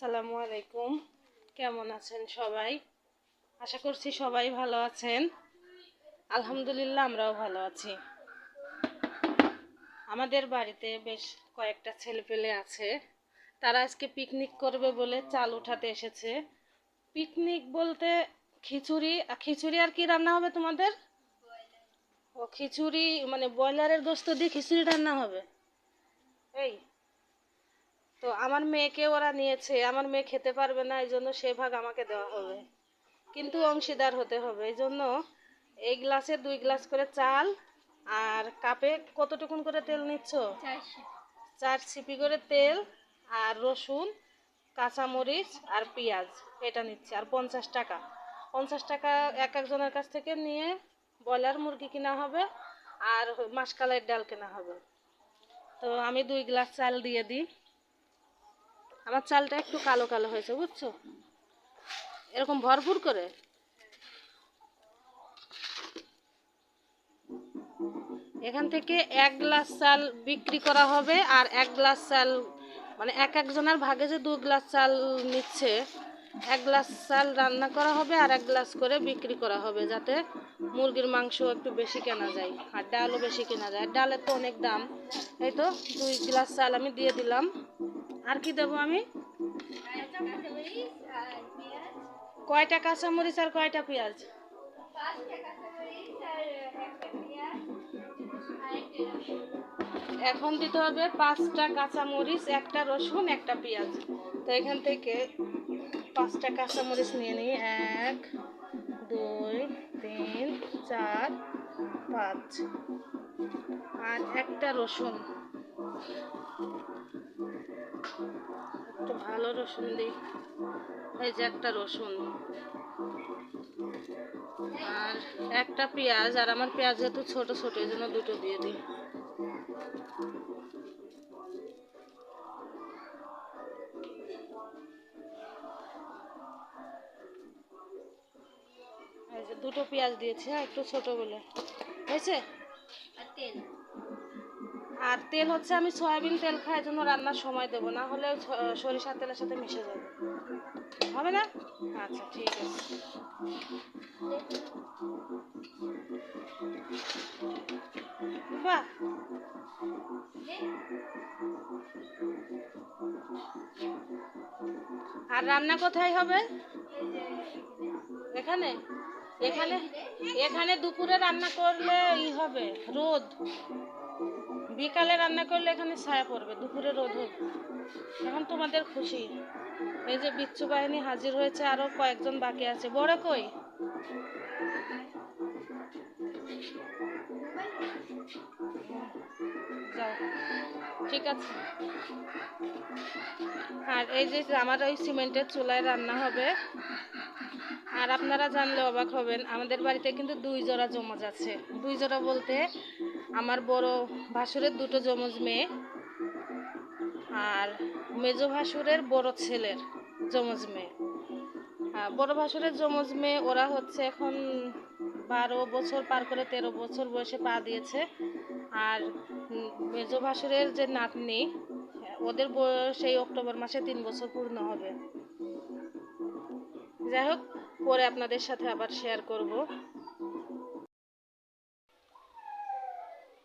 আসসালামু আলাইকুম। কেমন আছেন সবাই? আশা করছি সবাই ভালো আছেন। আলহামদুলিল্লাহ, আমরাও ভালো আছি। আমাদের বাড়িতে বেশ কয়েকটা ছেলেপেলে আছে। তারা আজকে পিকনিক করবে বলে চাল উঠাতে এসেছে। পিকনিক বলতে খিচুড়ি খিচুড়ি আর কি রান্না হবে তোমাদের? ও, খিচুড়ি মানে ব্রয়লারের গোস্ত দিয়ে খিচুড়ি রান্না হবে? এই তো আমার মেয়েকে ওরা নিয়েছে আমার মেয়ে খেতে পারবে না এই জন্য সে ভাগ আমাকে দেওয়া হবে। কিন্তু অংশীদার হতে হবে এই জন্য এই গ্লাসে দুই গ্লাস করে চাল আর কাপে কতটুকুন করে তেল নিচ্ছ? চার ছিপি করে তেল আর রসুন কাঁচামরিচ আর পেঁয়াজ এটা নিচ্ছে আর পঞ্চাশ টাকা। পঞ্চাশ টাকা এক একজনের কাছ থেকে নিয়ে ব্রয়লার মুরগি কিনা হবে আর মাসকালের ডাল কেনা হবে। তো আমি দুই গ্লাস চাল দিয়ে দিই। আমার চালটা একটু কালো কালো হয়েছে, বুঝছ? এরকম ভরপুর করে। এখান থেকে এক গ্লাস চাল বিক্রি করা হবে আর এক গ্লাস চাল মানে এক একজনের ভাগে যে দু গ্লাস চাল নিচ্ছে, এক গ্লাস চাল রান্না করা হবে আর এক গ্লাস করে বিক্রি করা হবে যাতে মুরগির মাংস একটু বেশি কেনা যায় আর ডালও বেশি কেনা যায়। ডালের তো অনেক দাম এই তো? দুই গ্লাস চাল আমি দিয়ে দিলাম। আর কি দেবো আমি? কয়টা কাঁচামরিচ আর কয়টা পেঁয়াজ? এখন দিতে হবে পাঁচটা কাঁচামরিচ একটা রসুন, একটা পেঁয়াজ। তো এখান থেকে পাঁচটা কাঁচামরিচ নিয়ে নিই। এক, দুই, তিন, চার, পাঁচ। আর একটা রসুন। ভালো রসুন দিই। এই যে একটা রসুন। আর একটা পেঁয়াজ, আর আমার পেঁয়াজ যেহেতু ছোট ছোট, এই জন্য দুটো দিয়ে দিই। দুটো পেঁয়াজ দিয়েছি হ্যাঁ একটু ছোট বলে। হয়েছে? আর তেল। হচ্ছে আমি সয়াবিন তেল খাই জন্য রান্নার সময় দেবো, না হলে সরিষার তেলের সাথে মিশে যাবে। হবে না? আচ্ছা ঠিক আছে। বাহ! আর রান্না কোথায় হবে? এখানে? এখানে? এখানে দুপুরে রান্না করলে ই হবে, রোদ। বিকালে রান্না করলে এখানে ছায়া পড়বে, দুপুরে রোদ হবে। এখন তোমাদের খুশি। এই যে বিচ্ছু বাহিনী হাজির হয়েছে, আরও কয়েকজন বাকি আছে। বড় কই? যাও। ঠিক আছে। আর এই যে আমার ওই সিমেন্টের চুলায় রান্না হবে। আর আপনারা জানলে অবাক হবেন, আমাদের বাড়িতে কিন্তু দুই জোড়া যমজ আছে। দুই জোড়া বলতে আমার বড় ভাসুরের দুটো যমজ মেয়ে আর মেজো ভাসুরের বড় ছেলের যমজ মেয়ে। হ্যাঁ, বড় ভাসুরের যমজ মেয়ে ওরা হচ্ছে এখন বারো বছর পার করে তেরো বছর বয়সে পা দিয়েছে। আর মেজো ভাসুরের যে নাতনি ওদের বয়স এই অক্টোবর মাসে তিন বছর পূর্ণ হবে। যাই হোক পরে আপনাদের সাথে আবার শেয়ার করব।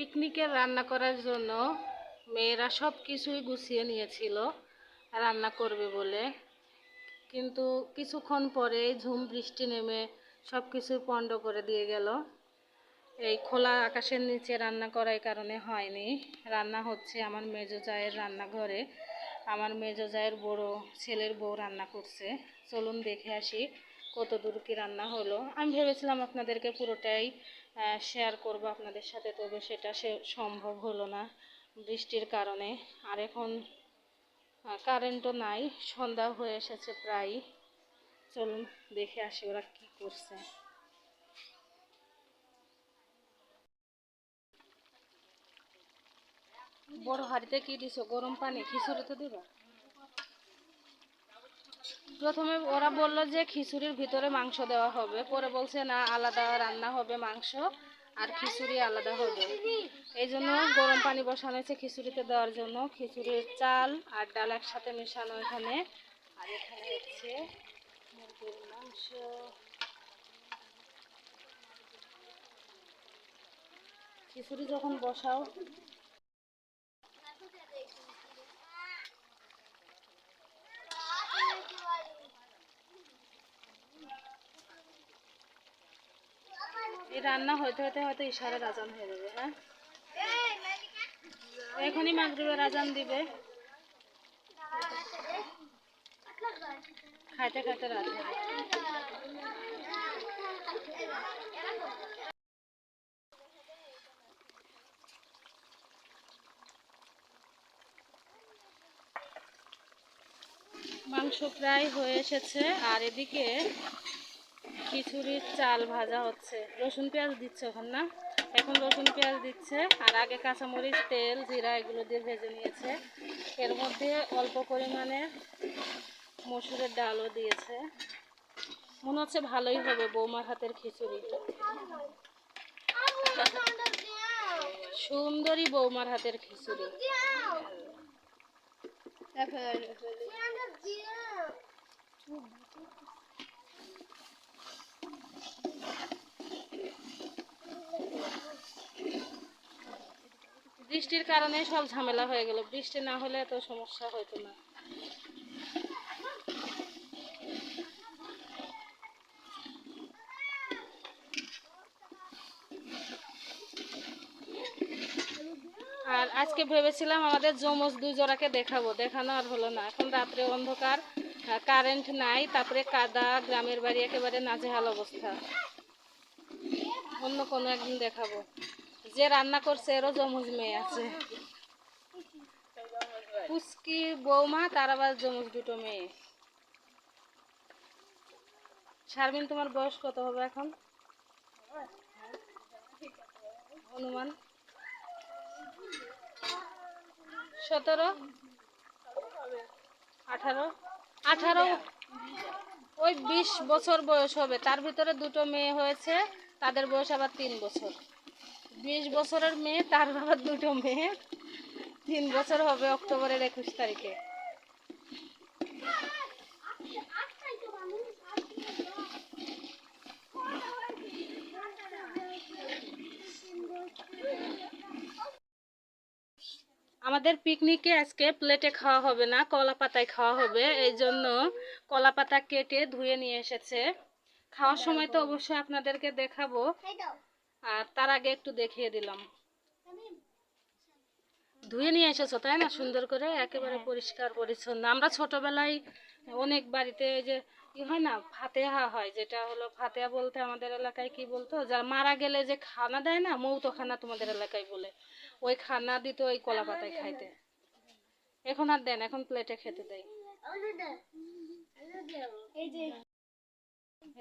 পিকনিকের রান্না করার জন্য মেয়েরা সব কিছুই গুছিয়ে নিয়েছিল, রান্না করবে বলে। কিন্তু কিছুক্ষণ পরে ঝুম বৃষ্টি নেমে সব কিছু পণ্ড করে দিয়ে গেল। এই খোলা আকাশের নিচে রান্না করার কারণে হয়নি। রান্না হচ্ছে আমার মেজো জায়ের রান্নাঘরে। আমার মেজো জায়ের বড় ছেলের বউ রান্না করছে। চলুন দেখে আসি কত দূর কি রান্না হলো? আমি ভেবেছিলাম আপনাদেরকে পুরোটাই শেয়ার করব আপনাদের সাথে, তবে সেটা সে সম্ভব হলো না বৃষ্টির কারণে। আর এখন কারেন্টও নাই, সন্ধ্যা হয়ে এসেছে প্রায়। চলুন দেখে আসি ওরা কি করছে। বড় হাঁড়িতে কি দিছো? গরম পানি? খিচুড়ি তো দিবা? প্রথমে ওরা বলল যে খিচুড়ির ভিতরে মাংস দেওয়া হবে। পরে বলছে, না, আলাদা রান্না হবে মাংস, আর খিচুড়ি আলাদা হবে। এই জন্য গরম পানি বসানো হয়েছে খিচুড়িতে দেওয়ার জন্য। খিচুড়ির চাল আর ডাল একসাথে মেশানো এখানে। আর এখানে হচ্ছে মাংস। খিচুড়ি যখন বসাও এই রান্না হইতে হইতে হয়তো ইশারের আজান হয়ে যাবে হ্যাঁ? এখনই মাগরিবের আজান দিবে। খাইতে খাইতে রাত মাংস প্রায় হয়ে এসেছে, আর এদিকে খিচুড়ির চাল ভাজা হচ্ছে। রসুন পেঁয়াজ দিচ্ছে ওখান না? এখন রসুন পেঁয়াজ দিচ্ছে আর আগে কাঁচামরিচ তেল জিরা এগুলো দিয়ে ভেজে নিয়েছে। এর মধ্যে অল্প পরিমাণে মসুরের ডালও দিয়েছে। মনে হচ্ছে ভালোই হবে বৌমার হাতের খিচুড়ি। সুন্দরী বৌমার হাতের খিচুড়ি। বৃষ্টির কারণে সব ঝামেলা হয়ে গেল। বৃষ্টি না হলে এত সমস্যা হতো না। আর আজকে ভেবেছিলাম আমাদের যমজ দুই জোড়াকে দেখাবো। দেখানো আর হলো না। এখন রাত্রে অন্ধকার। কারেন্ট নাই, তারপরে কাদা, গ্রামের বাড়ি একেবারে নাজেহাল অবস্থা। অন্য কোনো একদিন দেখাবো। যে রান্না করছে, এরও যমজ মেয়ে আছে। পুচকি বৌমা, তার আবার যমজ দুটো মেয়ে। শারমিন, তোমার বয়স কত হবে এখন? অনুমান সতেরো? আঠারো? আঠারো, ওই বিশ বছর বয়স হবে। তার ভিতরে দুটো মেয়ে হয়েছে, তাদের বয়স আবার তিন বছর। বিশ বছরের মেয়ে, তার আবার দুটো মেয়ে। তিন বছর হবে অক্টোবরের একুশ তারিখে। আমাদের পিকনিকে আজকে প্লেটে খাওয়া হবে না কলা পাতায় খাওয়া হবে। এই জন্য কলা পাতা কেটে ধুয়ে নিয়ে এসেছে। খাওয়ার সময় তো অবশ্যই আপনাদেরকে দেখাবো। আর তার আগে একটু দেখিয়ে দিলাম। ধুয়ে নিয়ে এসেছ তাই না? সুন্দর করে একেবারে পরিষ্কার পরিচ্ছন্ন। আমরা ছোটবেলায় অনেক বাড়িতে ওই যে কি হয় না ফাতেহা হয় যেটা হলো ফাতেহা বলতে আমাদের এলাকায় কি বলতো? যারা মারা গেলে যে খানা দেয় না মৌত খানা তোমাদের এলাকায় বলে। ওই খানা দিত ওই কলা পাতায় খাইতে। এখন আর দেন এখন প্লেটে খেতে দেয়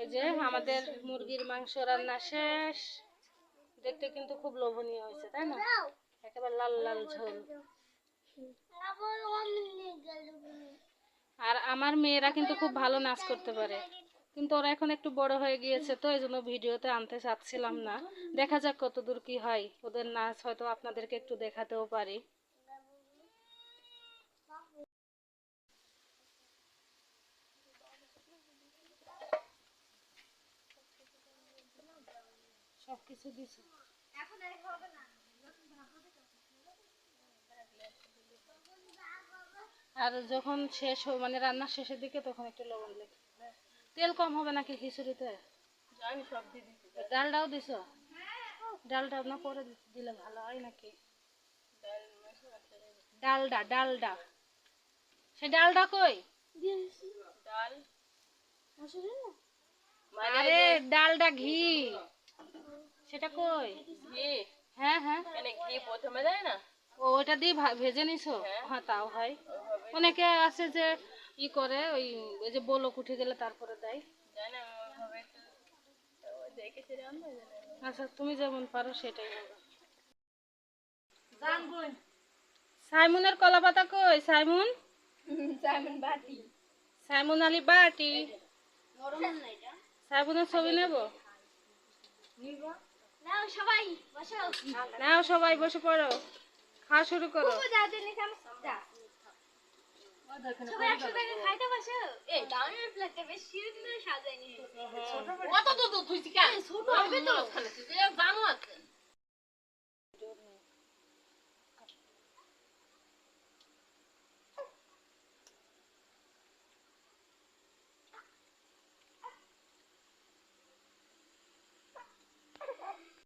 এই যে আমাদের মুরগির মাংস রান্না শেষ। দেখতে কিন্তু খুব লোভনীয় হয়েছে তাই না? একেবারে লাল লাল ঝোল। আর আমার মেয়েরা কিন্তু খুব ভালো নাচ করতে পারে। কিন্তু ওরা এখন একটু বড় হয়ে গিয়েছে তো এই জন্য ভিডিওতে আনতে চাচ্ছিলাম না। দেখা যাক কত দূর কি হয়। ওদের নাচ হয়তো আপনাদেরকে একটু দেখাতেও পারি। সবকিছু দিছো। আর যখন শেষ মানে রান্নার শেষের দিকে তখন একটু লবণ দিলে তেল কম হবে নাকি খিচুড়িতে? জানি সব দিয়ে দিচ্ছি ডালটাও দিছ? ডালটা না পরে দিলে ভালো হয় নাকি? ডালডা ডালডা। সে ডালডা কই? ডাল? আরে ডালডা ঘি। সেটা কই? ঘি? হ্যাঁ হ্যাঁ। মানে ঘি প্রথমে দেয় না? ও ওটা দিয়ে ভেজে নিছো? হ্যাঁ। তাও হয়। অনেকে আছে যে ই করে ওই ওই যে বলক উঠে গেলে তারপরে দেয়। আচ্ছা তুমি যেমন পারো সেটাই হবে সাইমুনের কলা পাতা কই সাইমুন? সাইমন বাটি। সাইমুন আলী বাটি। সাইমুনের ছবি নেব? নাও সবাই বসো। নাও সবাই বসে পড়ো। খাওয়া শুরু করো। ছোট হবে তো